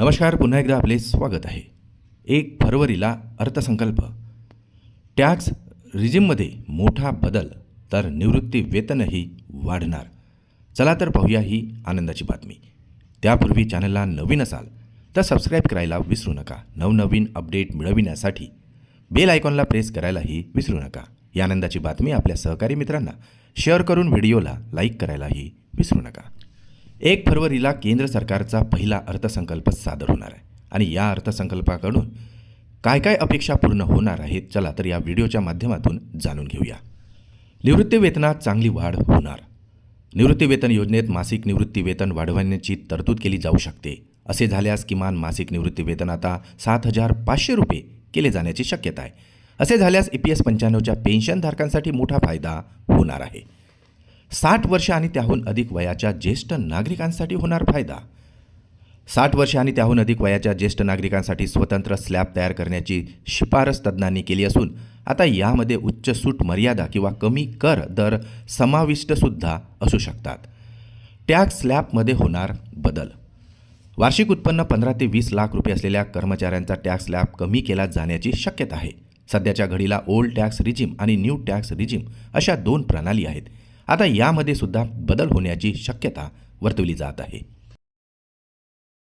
नमस्कार पुन्हा एकदा आपले स्वागत आहे. एक फरवरीला अर्थसंकल्प. टॅक्स रिजिममध्ये मोठा बदल तर निवृत्ती वेतनही वाढणार. चला तर पाहूया ही आनंदाची बातमी. त्यापूर्वी चॅनलला नवीन असाल तर सबस्क्राईब करायला विसरू नका. नवनवीन अपडेट मिळविण्यासाठी बेल आयकॉनला प्रेस करायलाही विसरू नका. ही आनंदाची बातमी आपल्या सहकारी मित्रांना शेअर करून व्हिडिओला लाईक करायलाही विसरू नका. एक फरवरीला केंद्र सरकारचा पहिला अर्थसंकल्प सादर होणार आहे. आणि या अर्थसंकल्पाकडून काय काय अपेक्षा पूर्ण होणार आहेत चला तर या व्हिडिओच्या माध्यमातून जाणून घेऊया. निवृत्तीवेतनात चांगली वाढ होणार. निवृत्तीवेतन योजनेत मासिक निवृत्तीवेतन वाढवण्याची तरतूद केली जाऊ शकते. असे झाल्यास किमान मासिक निवृत्तीवेतन आता सात हजार पाचशे रुपये केले जाण्याची शक्यता आहे. असे झाल्यास ई पी एस पंच्याण्णवच्या पेन्शनधारकांसाठी मोठा फायदा होणार आहे. साठ वर्ष आणि त्याहून अधिक वयाच्या ज्येष्ठ नागरिकांसाठी होणार फायदा. साठ वर्ष आणि त्याहून अधिक वयाच्या ज्येष्ठ नागरिकांसाठी स्वतंत्र स्लॅब तयार करण्याची शिफारस तज्ज्ञांनी केली असून आता यामध्ये उच्च सूट मर्यादा किंवा कमी कर दर समाविष्टसुद्धा असू शकतात. टॅक्स स्लॅबमध्ये होणार बदल. वार्षिक उत्पन्न पंधरा ते वीस लाख रुपये असलेल्या कर्मचाऱ्यांचा टॅक्स स्लॅब कमी केला जाण्याची शक्यता आहे. सध्याच्या घडीला ओल्ड टॅक्स रिजिम आणि न्यू टॅक्स रिजिम अशा दोन प्रणाली आहेत. आता यामध्ये सुद्धा बदल होण्याची शक्यता वर्तवली जात आहे.